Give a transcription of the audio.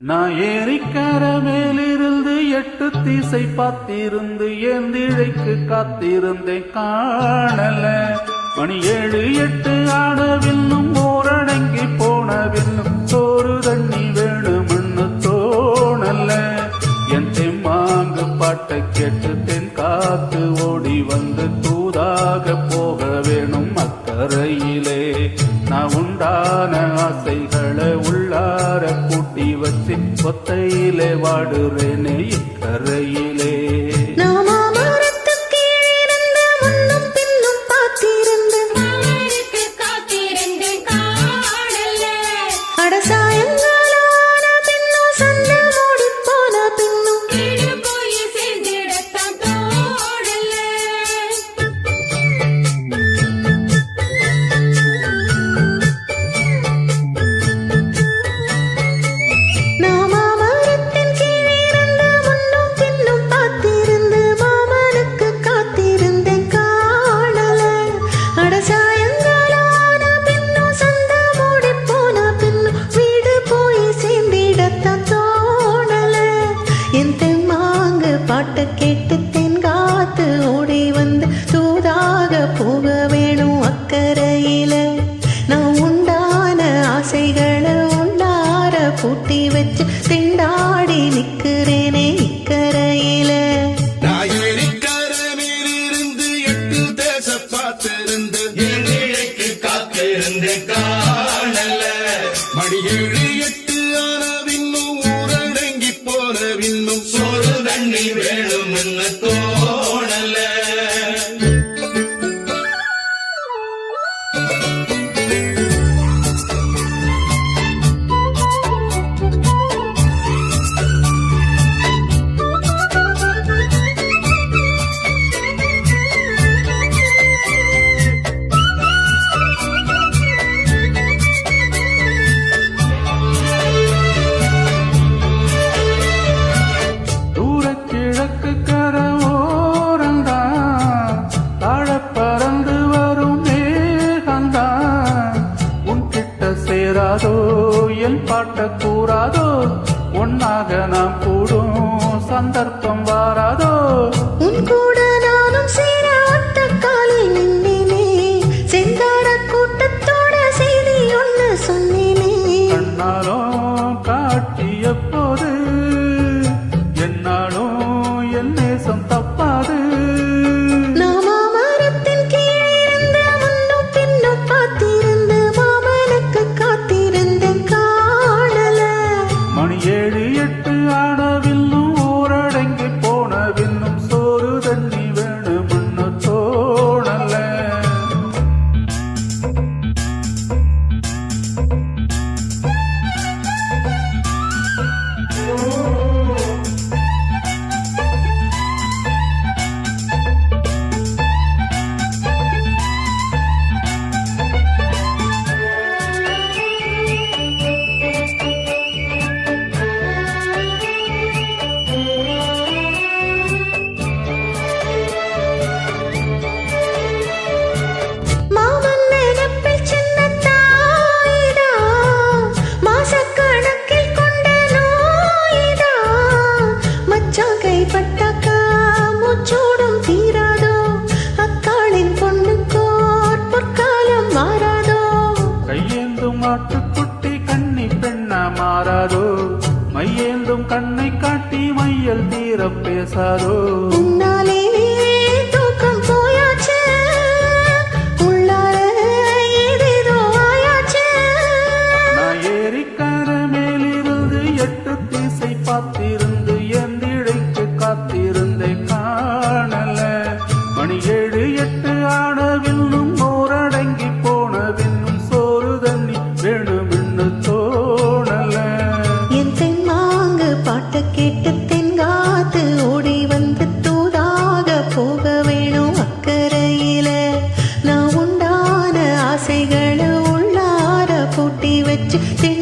நான் ஏரிக்கர மேலிருந்து எட்டு தீசை பார்த்திருந்து ஏந்திழைக்கு காத்திருந்தேன் காணல. மணி ஏழு எட்டு ஆடவில்லும் ஓரடங்கி போனவில்லும் சோறு தண்ணி வேணும்னு தோணல. என் தெம்மாங்கு பாட்டை கேட்டு தென் காத்து ஓடி வந்து தூதாக போக வேணும் அக்கறையில். கூட்டி வச்சு கொத்தையிலே வாடுறேனே இக்கரையிலே. என் தெம்மாங்கு பாட்டு கேட்டு சேராதோ என் பாட்ட கூறாதோ? ஒன்னாக நாம் கூடும். சந்தர்ப்பம் வாராதோ? உன் கூட நானும் சேர ஒத்த காலில் நின்னேனே. செந்தாட கூட்டத்தோட செய்தி ஒண்ணு சொன்னேனே. கண்ணாலும் காட்டிய போது மாறாதோ மையேந்தும் கண்ணை காட்டி மையல் தீர பேசாதோ? பார்த்திருந்து எந்திழைக்கு காத்தி te